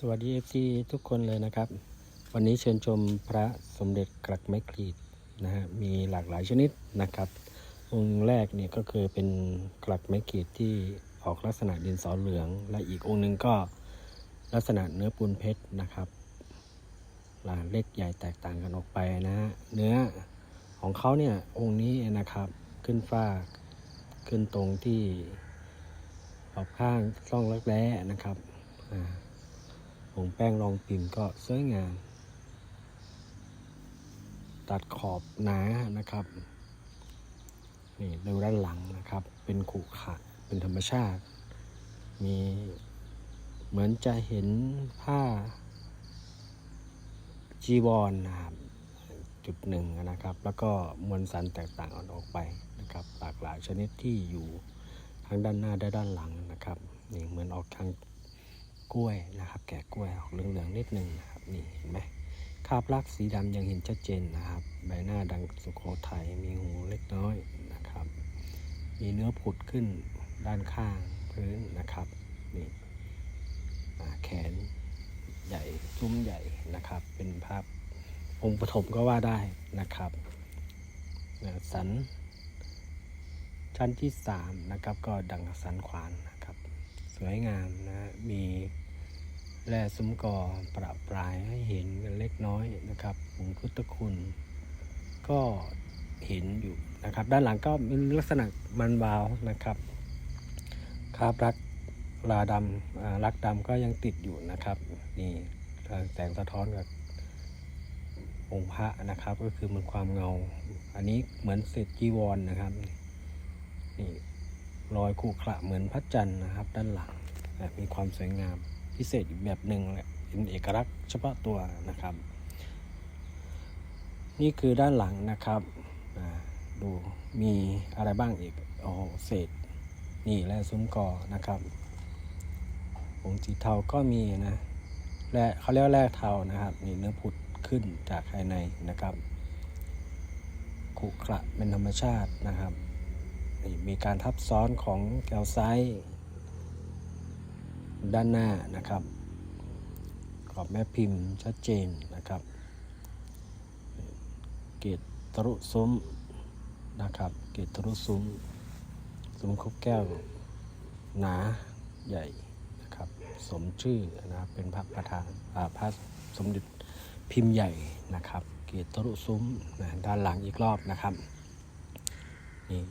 สวัสดีเอฟซีทุกคนเลยนะครับ วันนี้เชิญชมพระสมเด็จกลักไม้กรีดนะฮะมีหลากหลายชนิดนะครับองค์แรกเนี่ยก็คือเป็นกลักไม้กรีดที่ออกลักษณะดินสอเหลือง และอีกองค์หนึ่งก็ลักษณะเนื้อปูนเพชรนะครับลาเล็กใหญ่แตกต่างกันออกไปนะฮะเนื้อของเขาเนี่ยองค์นี้นะครับขึ้นฟ้าขึ้นตรงที่ขอบข้างช่องรักแร้นะครับอ่า ผงแป้งรองพิมพ์ก็สวยงาม ตัดขอบหนานะครับ นี่ดูด้านหลังนะครับ เป็นขุขะเป็นธรรมชาติ มีเหมือนจะเห็นผ้าจีวรนนะครับจุดหนึ่งนะครับ แล้วก็มวลสันแตกต่างออกไปนะครับ หลากหลายชนิดที่อยู่ทั้งด้านหน้าและด้านหลังนะครับนี่เหมือนออกทาง กล้วยนะครับ แกะกล้วยออกเหลืองๆนิดนึงนะครับนี่เห็นไหมคาบลักษ์สีดำยังเห็นชัดเจนนะครับ ใบหน้าดังสุโขทัยมีหูเล็กน้อยนะครับ มีเนื้อผุดขึ้นด้านข้างพื้นนะครับนี่แขนใหญ่ซุ้มใหญ่นะครับ เป็นภาพองค์ปฐมก็ว่าได้นะครับอ่าสันชั้นที่สามนะครับก็ดังสันขวานนะ สวยงามนะมีแร่ซุ้มกอประปรายให้เห็นกันเล็กน้อยนะครับผงพุทธคุณ ก็เห็นอยู่นะครับ ด้านหลังก็มีลักษณะมันวาวนะครับคาบรักลาดำรักดำก็ยังติดอยู่นะครับนี่แสงสะท้อนกับองค์พระนะครับ ก็คือมันความเงา อันนี้เหมือนเศษจีวรนนะครับนี่ รอยขรุขระเหมือนพระจันทร์นะครับ ด้านหลังมีความสวยงามพิเศษอีกแบบหนึ่งแหละเป็นเอกลักษณ์เฉพาะตัวนะครับ นี่คือด้านหลังนะครับดูมีอะไรบ้างอีกโอ้เศษนี่และซุ้มกอนะครับผงสีเทาก็มีนะและเขาเรียกว่าแร่เทานะครับนี่เนื้อผุดขึ้นจากภายในนะครับขุขระเป็นธรรมชาตินะครับ มีการทับซ้อนของแกลไซต์ด้านหน้านะครับขอบแม่พิมพ์ชัดเจนนะครับ เกตตรุซุ้มนะครับ เกตตรุซุ้มซุ้มคบแก้วหนาใหญ่นะครับ สมชื่อนะครับเป็นพระประธานพระสมเด็จพิมพ์ใหญ่นะครับ เกตตรุซุ้มนะด้านหลังอีกรอบนะครับนี่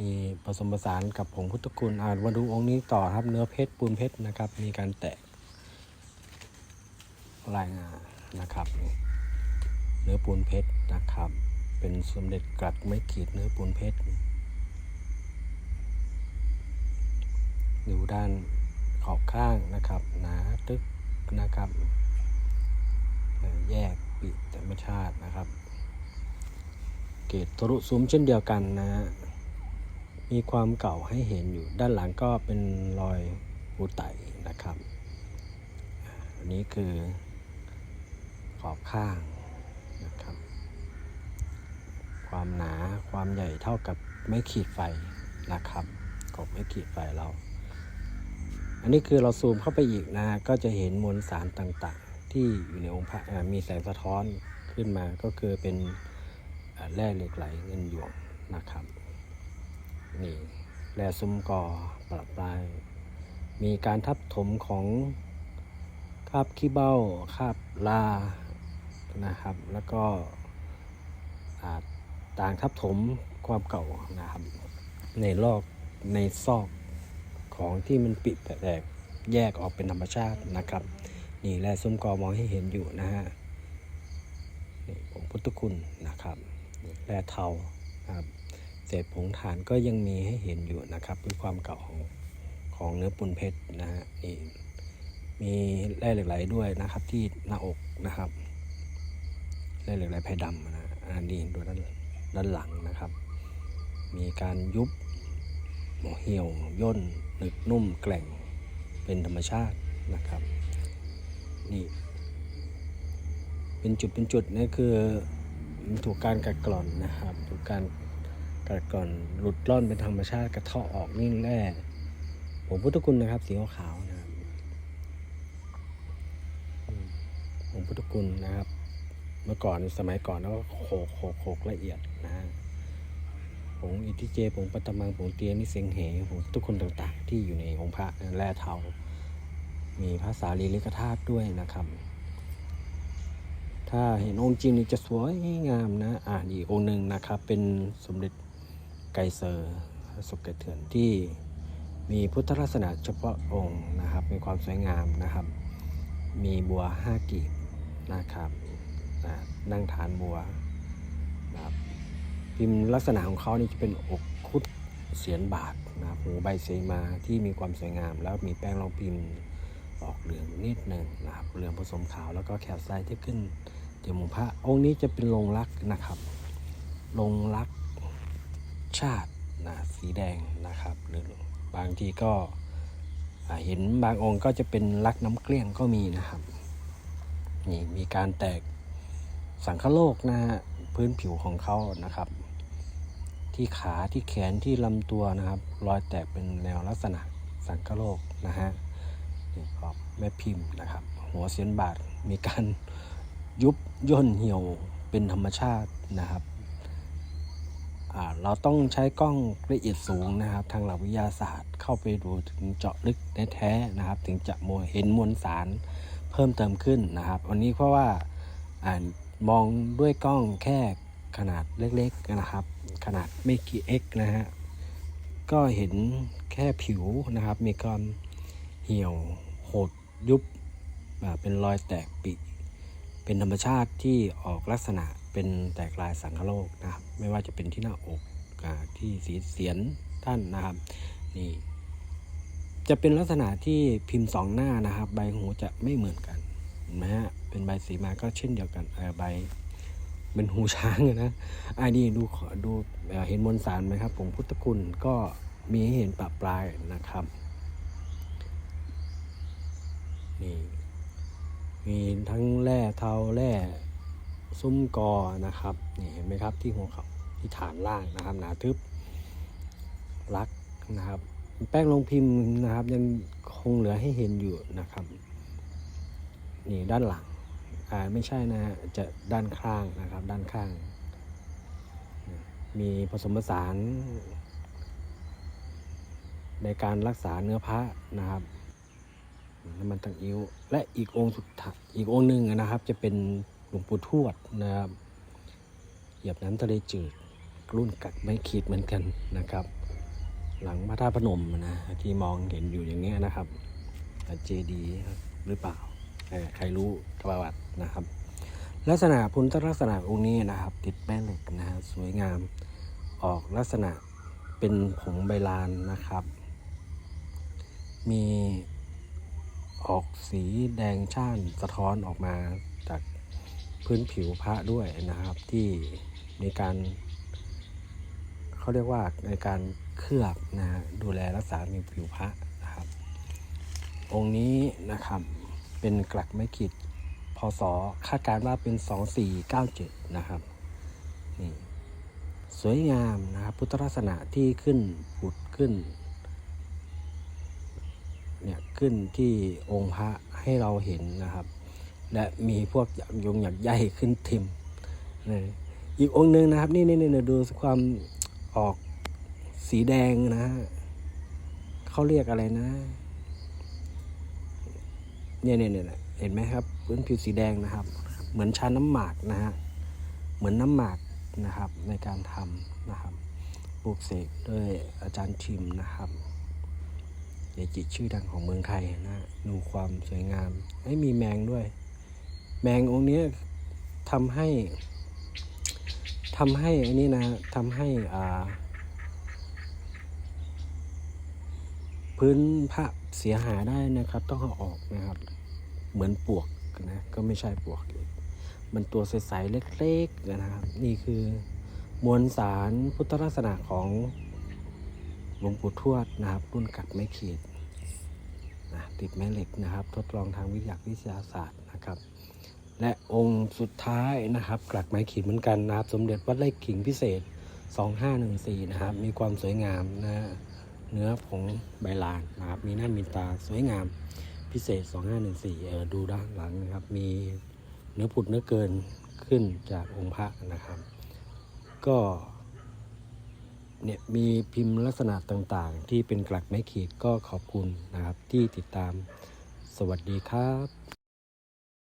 มีผสมผสานกับผงพุทธคุณอ่านมาดูองค์นี้ต่อครับเนื้อเพชรปูนเพชรนะครับ มีการแตกลายงานนะครับ เนื้อปูนเพชรนะครับ เป็นสมเด็จกัดไม้ขีดเนื้อปูนเพชรดูด้านขอบข้างนะครับหนาตึกนะครับแยกปิดธรรมชาตินะครับ เกตทรุซุ้มเช่นเดียวกันนะฮะ มีความเก่าให้เห็นอยู่ ด้านหลังก็เป็นรอยปูไตนะครับ อันนี้คือขอบข้างนะครับ ความหนาความใหญ่เท่ากับไม่ขีดไฟนะครับกบไม่ขีดไฟเรา อันนี้คือเราซูมเข้าไปอีกนะ ก็จะเห็นมวลสารต่างๆ ที่อยู่ในองค์พระมีแสงสะท้อนขึ้นมาก็คือเป็นแร่เหล็กไหลเงินหยวงนะครับ นี่แร่ซุ้มกอปรับปลายมีการทับถมของคาบขี้เบ้าคาบลานะครับ แล้วก็ต่างทับถมความเก่านะครับ ในลอกในซอกของที่มันปิดแตกแยกออกเป็นธรรมชาตินะครับ นี่แร่ซุ้มกอมองให้เห็นอยู่นะฮะนี่ผงพุทธคุณนะครับแร่เทานะครับ เศษผงถ่านก็ยังมีให้เห็นอยู่นะครับด้วยความเก่าของของเนื้อปูนเพชรนะฮะนี่มีแร่เหล็กไหลด้วยนะครับ ที่หน้าอกนะครับแร่เหล็กไหลไพดำนะอันนี้ดูด้านด้านหลังนะครับ มีการยุบเหี่ยวย่นหนึบนุ่มแกร่งเป็นธรรมชาตินะครับนี่เป็นจุดเป็นจุดนี่คือถูกการกัดกร่อนนะครับถูกการ กัดก่อนหลุดล่อนเป็นธรรมชาติกระเทาะออกนี่แร่ผมพุทธคุณนะครับ สีขาวนะครับองพุทธคุณนะครับ เมื่อก่อนสมัยก่อนแล้วก็โขกโขกโขกละเอียดนะผงอิทิเจผงปัตมังผงเตียนิเสียงเหผงทุกคนต่างๆ ที่อยู่ในองค์พระแร่เทา มีภาษาลีลิกธาตุด้วยนะครับ ถ้าเห็นองค์จริงนี่จะสวยงามนะ อ่าอีกองค์หนึ่งนะครับ เป็นสมเด็จ ไกเซอร์สุกเกตเถื่อนที่มีพุทธลักษณะเฉพาะองค์นะครับ มีความสวยงามนะครับ มีบัวห้ากีบนะครับอ่านั่งฐานบัวนะครับพิมพ์ลักษณะของเขานี่จะเป็นอกคุดเสียนบาทนะครับหูใบเสมาที่มีความสวยงาม แล้วมีแป้งรองพิมพ์ออกเหลืองนิดหนึ่งนะครับเหลืองผสมขาวแล้วก็แคลไซที่ขึ้นเดี๋ยวหมูพระองค์นี้จะเป็นลงรักนะครับ ลงรัก ชาตินะสีแดงนะครับ หรือบางทีก็เห็นบางองค์ก็จะเป็นรักน้ำเกลี้ยงก็มีนะครับนี่มีการแตกสังคโลกนะฮะพื้นผิวของเขานะครับ ที่ขาที่แขนที่ลำตัวนะครับ รอยแตกเป็นแนวลักษณะสังคโลกนะฮะนี่ก็แม่พิมพ์นะครับ หัวเสียนบาทมีการยุบย่นเหี่ยวเป็นธรรมชาตินะครับ เราต้องใช้กล้องละเอียดสูงนะครับ ทางหลักวิทยาศาสตร์เข้าไปดูถึงเจาะลึกแท้ๆนะครับ ถึงจะมเห็นมวลสารเพิ่มเติมขึ้นนะครับวันนี้เพราะว่าอ่ามองด้วยกล้องแค่ขนาดเล็กๆนะครับ ขนาดไม่กี่ x นะฮะก็เห็นแค่ผิวนะครับ มีความเหี่ยวหดยุบเป็นรอยแตกปิ เป็นธรรมชาติที่ออกลักษณะ เป็นแตกลายสังคโลกนะครับ ไม่ว่าจะเป็นที่หน้าอกที่สีเสียนท่านนะครับนี่จะเป็นลักษณะที่พิมพ์สองหน้านะครับ ใบหูจะไม่เหมือนกันเห็นไหมฮะเป็นใบสีมาก็เช่นเดียวกันใบเป็นหูช้างอะนะอันนี้ดูขอดูเอ่อเห็นมวลสารไหมครับผมพุทธคุณก็มีให้เห็นปะปลายนะครับนี่มีทั้งแร่เทาแร่ ซุ้มกอนะครับนี่เห็นไหมครับที่หัวเขาที่ฐานล่างนะครับ หนาทึบรักนะครับ แป้งลงพิมพ์นะครับ ยังคงเหลือให้เห็นอยู่นะครับนี่ด้านหลังอ่าไม่ใช่นะฮะจะด้านข้างนะครับ ด้านข้าง มีผสมผสาน ในการรักษาเนื้อพระนะครับน้ำมันตังอิ้ว และอีกองค์สุดท้ายอีกองค์หนึ่งนะครับ จะเป็น หลวงปู่ทวดนะครับเหยียบน้ำทะเลจืดรุ่นกัดไม่ขีดเหมือนกันนะครับ หลังพระธาตุพนมนะที่มองเห็นอยู่อย่างเงี้ยนะครับเจดีหรือเปล่าใครรู้ประวัตินะครับ ลักษณะพุทธลักษณะองค์นี้นะครับ ติดแม่เหล็กนะฮะสวยงามออกลักษณะเป็นผงใบลานนะครับ มีออกสีแดงช่านสะท้อนออกมาจาก พื้นผิวพระด้วยนะครับ ที่มีการเขาเรียกว่าในการเคลือบนะฮะดูแลรักษามีผิวพระนะครับ องค์นี้นะครับเป็นกลักไม้ขีดพศคาดการว่าเป็น 2497 นะครับนี่สวยงามนะครับ พุทธลักษณะที่ขึ้นผุดขึ้นเนี่ยขึ้นที่องค์พระให้เราเห็นนะครับ และมีพวกหยักยงหยักใยขึ้นทิมนะอีกองค์หนึ่งนะครับ นี่นี่นี่ดูความออกสีแดงนะฮะเขาเรียกอะไรนะเนี่ยเนี่ยเนี่ยเห็นไหมครับพื้นผิวสีแดงนะครับ เหมือนชาน้ำหมากนะฮะเหมือนน้ำหมากนะครับในการทำนะครับปลูกเสกด้วยอาจารย์ชิมนะครับเดจิชื่อดังของเมืองไทยนะดูความสวยงามไม่มีแมงด้วย แมงองค์นี้ทำให้ทำให้อันนี้นะทำให้อ่าพื้นพระเสียหายได้นะครับ ต้องเอาออกนะครับ เหมือนปวกนะก็ไม่ใช่ปวก มันตัวใสๆเล็กๆนะครับ นี่คือมวลสารพุทธลักษณะของหลวงปู่ทวดนะครับ รุ่นกัดไม้ขีดนะติดแม่เหล็กนะครับ ทดลองทางวิทยาวิทยาศาสตร์นะครับ และองค์สุดท้ายนะครับกลักไม้ขีดเหมือนกันนะครับ สมเด็จวัดไร่ขิงพิเศษ 2514 นะครับ มีความสวยงามนะเนื้อผงใบลานนะครับ มีหน้ามีตาสวยงามพิเศษ 2514เออดูด้านหลังนะครับ มีเนื้อผุดเนื้อเกินขึ้นจากองค์พระนะครับ ก็เนี่ยมีพิมพ์ลักษณะต่างๆ ที่เป็นกลักไม้ขีดก็ขอบคุณนะครับที่ติดตามสวัสดีครับ